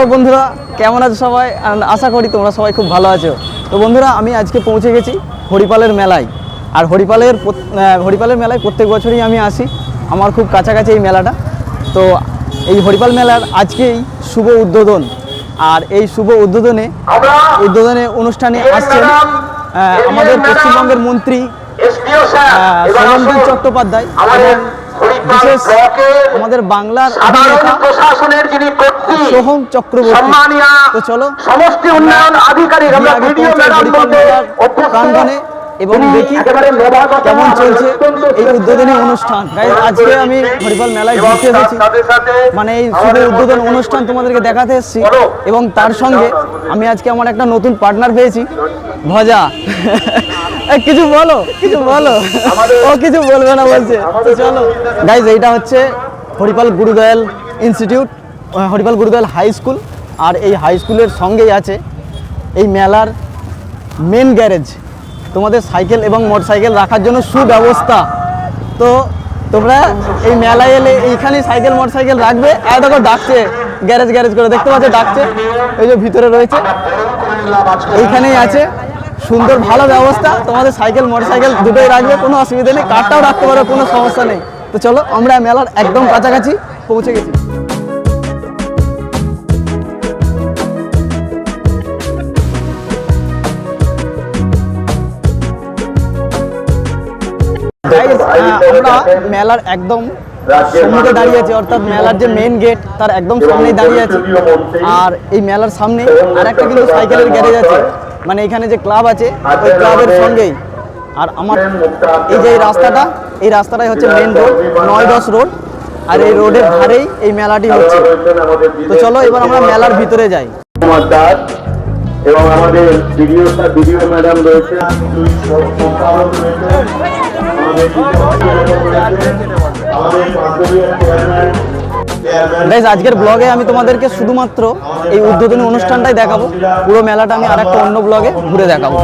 Hello বন্ধুরা কেমন আছো সবাই? আশা করি তোমরা সবাই খুব ভালো আছো। তো বন্ধুরা আমি আজকে পৌঁছে গেছি হরিপালের মেলায়। আর হরিপালের হরিপালের মেলায় প্রত্যেক বছরই আমি আসি। আমার খুব কাছাকাছি এই মেলাটা। তো এই হরিপাল মেলার আজকেই শুভ উদ্বোধন। আর এই শুভ উদ্বোধনে উদ্বোধনে অনুষ্ঠানে আসছেন আমাদের পশ্চিমবঙ্গের মন্ত্রী চট্টোপাধ্যায়। এবং বিশেষ আমাদের বাংলার প্রশাসনের যিনি সোহম চক্রবর্তী। তো চলো। সমষ্টি উন্নয়ন আধিকারিক আমরা ভিডিও পৌঁছাই এবং দেখি কেমন চলছে এই উদ্বোধনী অনুষ্ঠান। আজকে আমি হরিপাল মেলায় ঘুরতে এসেছি। মানে এই আমাদের উদ্বোধন অনুষ্ঠান তোমাদেরকে দেখাতে এসেছি এবং তার সঙ্গে আমি আজকে আমার একটা নতুন পার্টনার পেয়েছি। ভজা। কিছু বলো কিছু বলো। ও কিছু বলবে না বলছে। চলো। গাইজ এইটা হচ্ছে Haripal Gurudayal institute Haripal Gurudayal high school আর এই হাই স্কুলের সঙ্গেই আছে এই মেলার মেন গ্যারেজ তোমাদের সাইকেল এবং মোটরসাইকেল রাখার জন্য সুব্যবস্থা। তো তোমরা এই মেলায় এলে এইখানেই সাইকেল, মোটরসাইকেল রাখবে। আর দেখো ডাকছে, গ্যারেজ গ্যারেজ করে দেখতে পাচ্ছ, ডাকছে। এই যে ভিতরে রয়েছে। এইখানেই আছে। সুন্দর, ভালো ব্যবস্থা। তোমাদের সাইকেল, মোটরসাইকেল দুটোই রাখবে, কোনো অসুবিধা নেই। কারটাও রাখতে পারো, কোনো সমস্যা নেই। তো চলো, আমরা মেলার একদম কাছাকাছি পৌঁছে গেছি। আমরা মেলার একদম সম্মুখে দাঁড়িয়ে আছি অর্থাৎ মেলার যে মেইন গেট তার একদম সামনেই দাঁড়িয়ে আছি আর এই মেলার সামনে আর একটা কিন্তু সাইকেলের গ্যারেজ আছে মানে এখানে যে ক্লাব আছে ওই ক্লাবের সঙ্গেই আর আমার এই যে রাস্তাটা এই রাস্তাটাই হচ্ছে মেইন রোড নয় দশ রোড আর এই রোডের ধারেই এই মেলাটি হচ্ছে তো চলো এবার আমরা মেলার ভিতরে যাই এবং আমাদের ভিডিও ভিডিও ম্যাডাম রয়েছে গাইজ আজকের ব্লগে আমি তোমাদেরকে শুধুমাত্র এই উদ্বোধনী অনুষ্ঠানটাই দেখাবো। পুরো মেলাটা আমি আর একটা অন্য ব্লগে ঘুরে দেখাবো।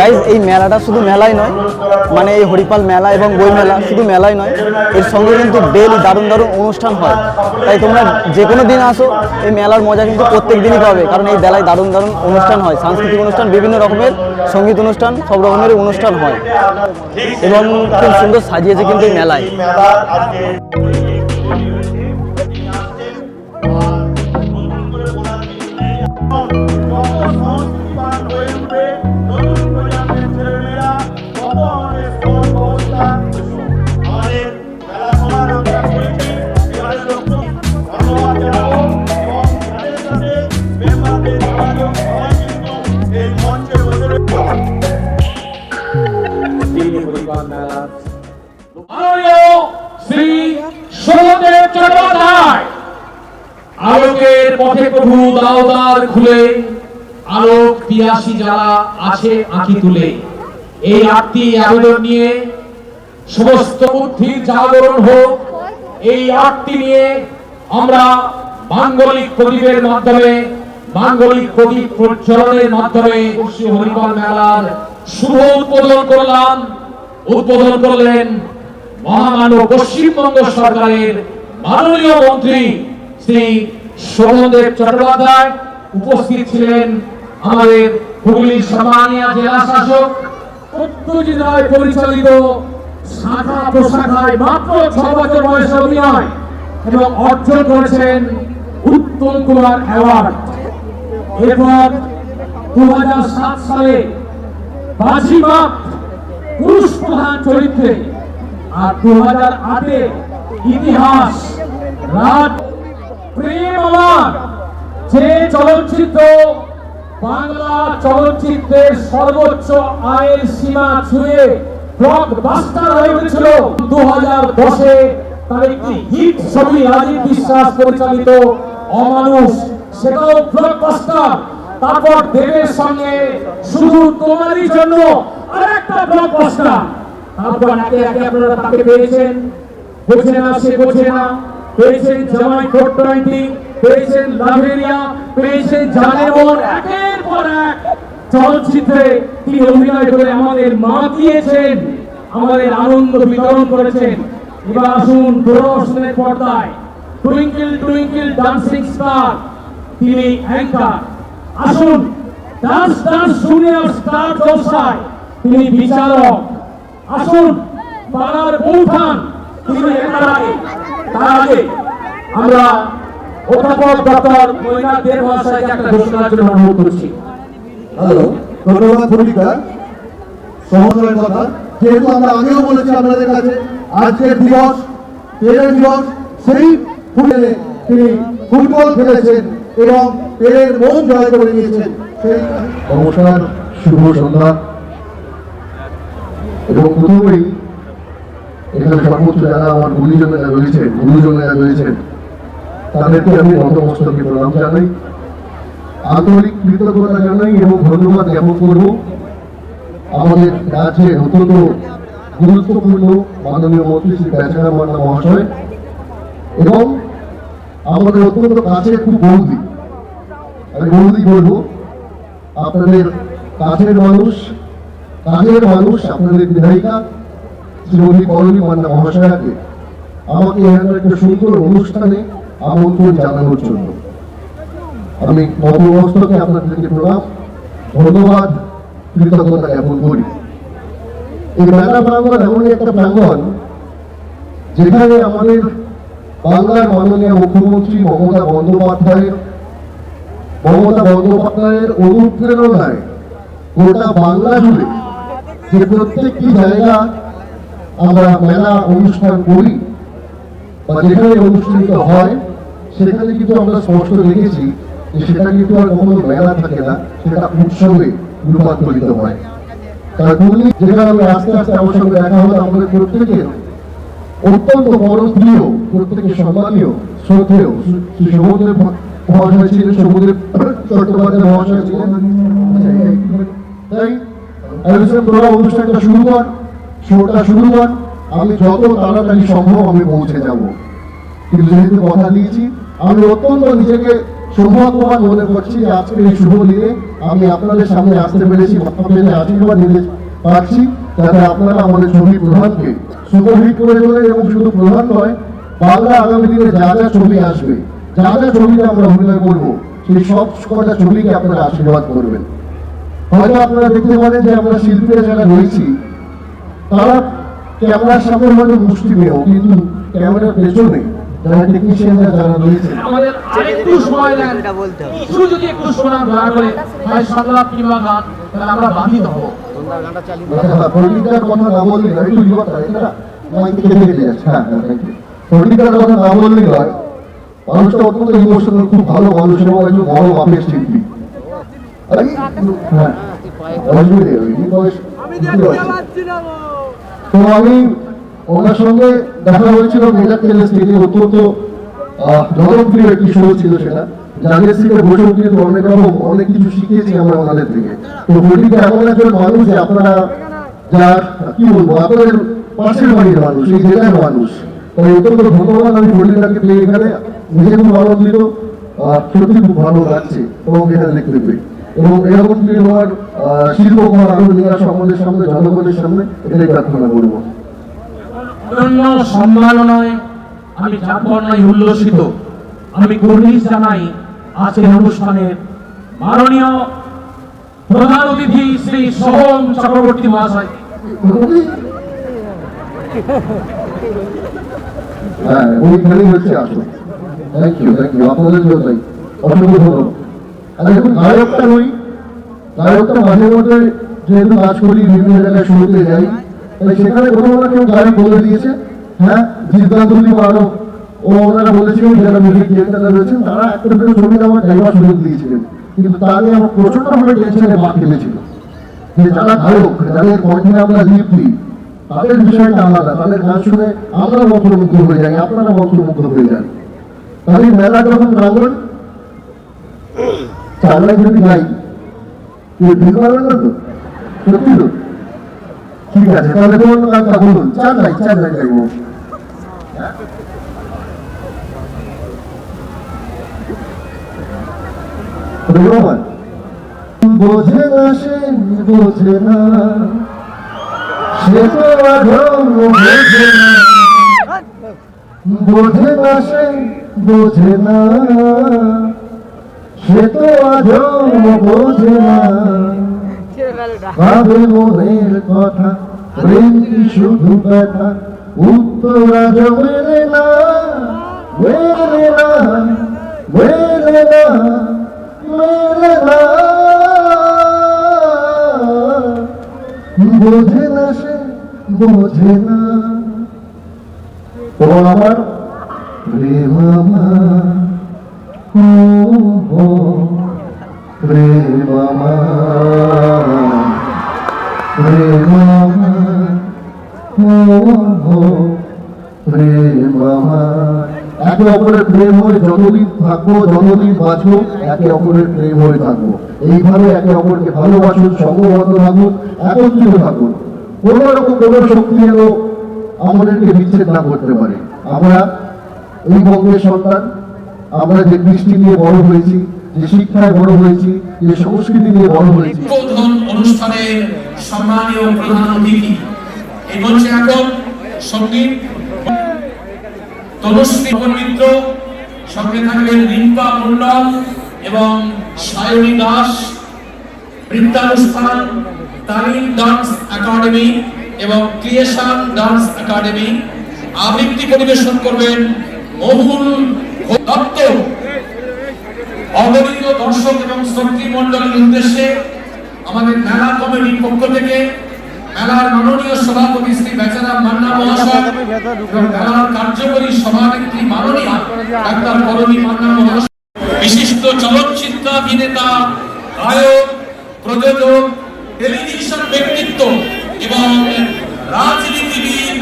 গাইজ এই মেলাটা শুধু মেলাই নয় মানে এই হরিপাল মেলা এবং বই মেলা শুধু মেলাই নয়, এর সঙ্গে কিন্তু ডেলি দারুণ দারুণ অনুষ্ঠান হয়। তাই তোমরা যে কোনো দিন আসো, এই মেলার মজা কিন্তু প্রত্যেক দিনই পাবে, কারণ এই মেলায় দারুণ দারুণ অনুষ্ঠান হয়। সাংস্কৃতিক অনুষ্ঠান, বিভিন্ন রকমের সংগীত অনুষ্ঠান, সব রকমের অনুষ্ঠান হয়। এবং খুব সুন্দর সাজিয়েছে কিন্তু এই মেলায়। আলোকের পথে প্রভু দাওদার খুলে আলোক পিয়াসী যারা আছে আঁকি তুলে, এই আটটি আবেদন নিয়ে সমস্ত বুদ্ধির জাগরণ হোক, এই আটটি নিয়ে আমরা মাঙ্গলিক প্রদীপের মাধ্যমে মাঙ্গলিক প্রদীপ প্রজ্বলনের মাধ্যমে শ্রী হরিপাল মেলার শুভ উদ্বোধন করলাম। উদ্বোধন করলেন মহামানব পশ্চিমবঙ্গ সরকারের মাননীয় মন্ত্রী শ্রী সোমদেব চট্টোপাধ্যায়। উপস্থিত ছিলেন আমাদের হুগলির সম্মানীয় জেলা শাসক সত্যজিৎ রায় পরিচালিত শাখা প্রশাখায় মাত্র ছ বছর বয়সে অভিনয় এবং অর্জন করেছেন উত্তম কুমার অ্যাওয়ার্ড। এরপর দুই হাজার সাত সালে বাজিমাত পুরুষ প্রধান চরিত্রে আর দু হাজার আটের ইতিহাস রাজ প্রেম আমার যে চলচ্চিত্র বাংলা চলচ্চিত্রের সর্বোচ্চ আয়ের সীমা ছুঁয়ে ব্লকবাস্টার হয়ে উঠেছিল দু হাজার দশে। তার একটি হিট ছবি রাজীব বিশ্বাস পরিচালিত অমানুষ। সেটাও ব্লকবাস্টার তারপর দেবের সঙ্গে শুধু তোমারই জন্য আরেকটা ব্লকবাস্টার তারপর একে একে আপনারা তাকে পেয়েছেন। বোঝে না সে বোঝে না। পেয়েছেন জামাই ফোর টোয়েন্টি, পেয়েছেন লাভেরিয়া, পেয়েছেন জানের মন একের পর এক চলচ্চিত্রে তিনি অভিনয় করে আমাদের মা দিয়েছেন, আমাদের আনন্দ বিতরণ করেছেন। এবার আসুন দূরদর্শনের পর্দায়। Twinkle twinkle, dancing star. তিনি অ্যাঙ্কার। আসুন, ডান্স ডান্স জুনিয়র স্টার জলসায়। তিনি বিচারক। আসুন, পাড়ার বৌঠান তিনি তার আগে আমরা অধ্যাপক ডক্টর মৈনাথ দের মহাশয়কে একটা ঘোষণার জন্য অনুরোধ করছি। হ্যালো, ধন্যবাদ ভূমিকা। সহজের কথা। যেহেতু আমরা আগেও বলেছি আপনাদের কাছে, আজকের দিবস পেরের দিবস, সেই ফুটবলে তিনি ফুটবল খেলেছেন। এবং পেরের মন জয় করে নিয়েছেন নমস্কার শুভ সন্ধ্যা। এবং প্রথমেই এখানে সর্বোচ্চ যারা আমার গুরুজনেরা রয়েছেন গুরুজনেরা রয়েছেন, তাদেরকে আমি নতমস্তকে প্রণাম জানাই। আন্তরিক কৃতজ্ঞতা জানাই এবং ধন্যবাদ জ্ঞাপন করব। আমাদের রাজ্যের অত্যন্ত গুরুত্বপূর্ণ মাননীয় মন্ত্রী শ্রী বেচারা মহাশয় এবং আমাদের অত্যন্ত কাছের খুব বৌদি। আমি বৌদি বলব, আপনাদের কাছের মানুষ কাজের মানুষ, আপনাদের বিধায়িকা, শ্রীমতী করণী মান্না মহাশয়াকে আমাকে এখানে একটা সুন্দর অনুষ্ঠানে আমন্ত্রণ জানানোর জন্য। আমি নবমস্তকে আপনাদেরকে প্রণাম, ধন্যবাদ, কৃতজ্ঞতা জ্ঞাপন করি। এই মেলা প্রাঙ্গণ এমনই একটা প্রাঙ্গণ যেখানে আমাদের বাংলার মাননীয় মুখ্যমন্ত্রী মমতা বন্দ্যোপাধ্যায়ের মমতা বন্দ্যোপাধ্যায়ের অনুপ্রেরণায় গোটা বাংলা জুড়ে যে প্রত্যেকটি জায়গা আমরা মেলা অনুষ্ঠান করি, বা যেখানে অনুষ্ঠিত হয়, সেখানে কিন্তু আমরা স্পষ্ট দেখেছি যে সেটা কিন্তু আর কখনো মেলা থাকে না, সেটা উৎসবে রূপান্তরিত হয়। তার যেখানে আমি আস্তে আস্তে আমার সঙ্গে দেখা হলো, আমাদের প্রত্যেকের অত্যন্ত বড় প্রিয় প্রত্যেকের সম্মানীয় শ্রদ্ধেয় সমুদ্রের মহাশয় ছিলেন সমুদ্রের মহাশয় ছিলেন। তাই আমি পৌঁছে আমি অত্যন্ত নিজেকে সৌভাগ্যবান মনে করছি যে আজকের এই শুভ দিনে আমি আপনাদের সামনে আসতে পেরেছি আশীর্বাদ পারছি, যাতে আপনারা আমাদের ছবি প্রধানকে সুপারহিট করে তোলেন এবং শুধু প্রধান নয় বাংলা আগামী দিনে যা যা ছবি আসবে যা যা ছবিতে আমরা অভিনয় করব সেই সব কটা ছবিকে আপনারা আশীর্বাদ করবেন। হয়তো আপনারা দেখতে পারেন যে আমরা শিল্পীরা যারা রয়েছি তারা ক্যামেরার সামনে হয়তো মুষ্টিমেয় কিন্তু ক্যামেরার পেছনে যারা টেকনিশিয়ানরা যারা রয়েছে আমাদের আরেকটু সময় দেন। কিছু যদি একটু শোনান দয়া করে হয় সংলাপ কিংবা গান তাহলে আমরা বাধিত হব। পলিটিকার কথা না বললে নয় একটু কথা এটা মাইক কেটে কেটে যাচ্ছে। হ্যাঁ হ্যাঁ থ্যাংক ইউ পলিটিকার কথা না বললে নয় মানুষটা অত্যন্ত ইমোশনাল খুব ভালো মানুষ এবং একজন বড় মাপের শিল্পী। হ্যাঁ। তো আমি ওনার সঙ্গে দেখা হয়েছিল মেজার স্টেজে অত্যন্ত আহ, জনপ্রিয় একটি শো ছিল সেটা। অনেক কিছু আমরা ওনাদের থেকে। এমন আমি ফটিকাকে পেয়ে এখানে নিজে খুব আনন্দিত আহ, সত্যি খুব ভালো লাগছে এবং এখানে দেখতে পেয়ে। এবং এরকম কি আমার আহ, আরও নেওয়ার সমাজের সামনে সামনে প্রার্থনা করব। সম্মাননায় আমি উল্লসিত। আমি জানাই আজকের অনুষ্ঠানের মাননীয় প্রধান অতিথি শ্রী সোহম চক্রবর্তী মহাশয়। হ্যাঁ আপনাদের নই। গায়কটা মাঝে মধ্যে যেহেতু করি, বিভিন্ন জায়গায় যাই সেখানে কোথাও কেউ গাড়ি বলে দিয়েছে। হ্যাঁ ওনারা বলেছিলেন যারা মিউজিক ডিরেক্টররা রয়েছেন তারা একটা দুটো ছবি আমার গাইবার সুযোগ দিয়েছিলেন। কিন্তু তা নিয়ে আমার প্রচন্ডভাবে টেনশনে মা খেলেছিল যে যারা গায়ক যাদের কণ্ঠে আমরা লিপ দিই, তাদের বিষয়টা আলাদা, তাদের গান শুনে আমরা মন্ত্রমুগ্ধ হয়ে যাই, আপনারা মন্ত্রমুগ্ধ হয়ে যান। তাহলে মেলা যখন রাঙন চালাই যদি তুমি ঠিক পারবেন না তো? সত্যি তো? ঠিক আছে, তাহলে কোন গানটা বলুন চার নাই চার নাই গাইবো রহমান বোঝে না সে বোঝে না সে তো আজও বোঝে না সে বোঝে না সে তো আজও বোঝে না মনের কথা প্রেম কি শুধু ব্যথা উত্তর আজ মেলে না মেলে না। মেলে না মেলে না বোঝে না সে বোঝে না। ও আমার প্রেম, আমার, ও প্রেম আমার। একে অপরের প্রেম হয়ে যতদিন থাকব যতদিন বাঁচবো, একে অপরের প্রেম হয়ে থাকব। এইভাবে একে অপরকে ভালোবাসুন সঙ্গবদ্ধ থাকুন একত্রিত থাকুন কোনো রকম কোনো শক্তি যেন আমাদেরকে বিচ্ছেদ না করতে পারে। আমরা এই বঙ্গের সন্তান, আমরা যে কৃষ্টি নিয়ে বড় হয়েছি, যে শিক্ষায় বড় হয়েছি, যে সংস্কৃতি নিয়ে বড় হয়েছি। অনুষ্ঠানের সম্মানীয় প্রধান অতিথি, এই মঞ্চে এখন সংগীত তনুশ্রী মিত্র সঙ্গে থাকবেন রিম্পা মন্ডল এবং সায়নী দাস নৃত্যানুষ্ঠান তালিম ডান্স একাডেমি এবং ক্রিয়েশন ডান্স একাডেমি। আবৃত্তি পরিবেশন করবেন মহুল দত্ত। অগণিত দর্শক এবং শ্রোতৃ মন্ডলের উদ্দেশ্যে আমাদের মেলা কমিটির পক্ষ থেকে মেলার মাননীয় সভাপতি শ্রী বেচারাম মান্না মহাশয় এবং মেলার কার্যকরী সভানেত্রী মাননীয় ডাক্তার করণী মান্না মহাশয়, বিশিষ্ট চলচ্চিত্র অভিনেতা, গায়ক, প্রযোজক, টেলিভিশন ব্যক্তিত্ব এবং রাজনীতিবিদ,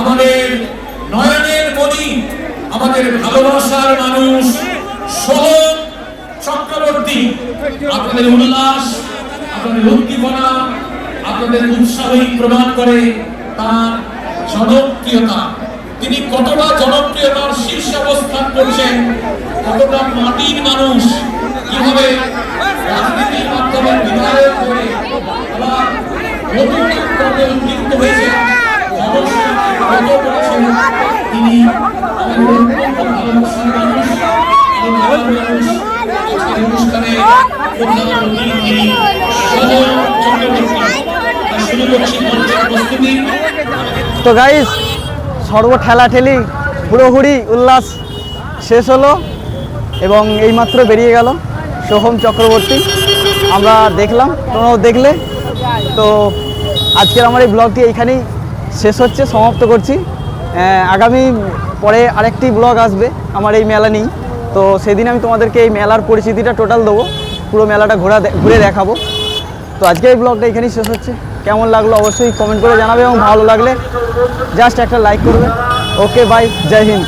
আমাদের নয়নের মণি, আমাদের ভালোবাসার মানুষ সোহম চক্রবর্তী। আপনাদের উল্লাস, আপনাদের উদ্দীপনা আপনাদের উৎসাহই প্রমাণ করে তার জনপ্রিয়তা। তিনি কতটা জনপ্রিয়তার শীর্ষে অবস্থান করছেন, কতটা মাটির মানুষ, কীভাবে রাজনীতির মাধ্যমে বিধায়ক হয়ে আবার নতুন উদ্দীপ্ত হয়েছে তিনি অনুষ্ঠানে প্রধান অতিথি সদর চক্রবর্তী তো গাইস সর্ব ঠেলা ঠেলি হুড়োহুড়ি, উল্লাস শেষ হলো এবং এইমাত্র বেরিয়ে গেল সোহম চক্রবর্তী। আমরা দেখলাম, তোমরাও দেখলে। তো আজকের আমার এই ব্লগটি এইখানেই শেষ হচ্ছে, সমাপ্ত করছি। আগামী পরে আরেকটি ব্লগ আসবে, আমার এই মেলা নিয়ে তো সেদিন আমি তোমাদেরকে এই মেলার পরিচিতিটা টোটাল দেবো, পুরো মেলাটা ঘোরা ঘুরে দেখাবো। তো আজকে এই ব্লগটা এখানেই শেষ হচ্ছে। কেমন লাগল অবশ্যই কমেন্ট করে জানাবে এবং ভালো লাগলে জাস্ট একটা লাইক করবে। Okay bye Jai Hind.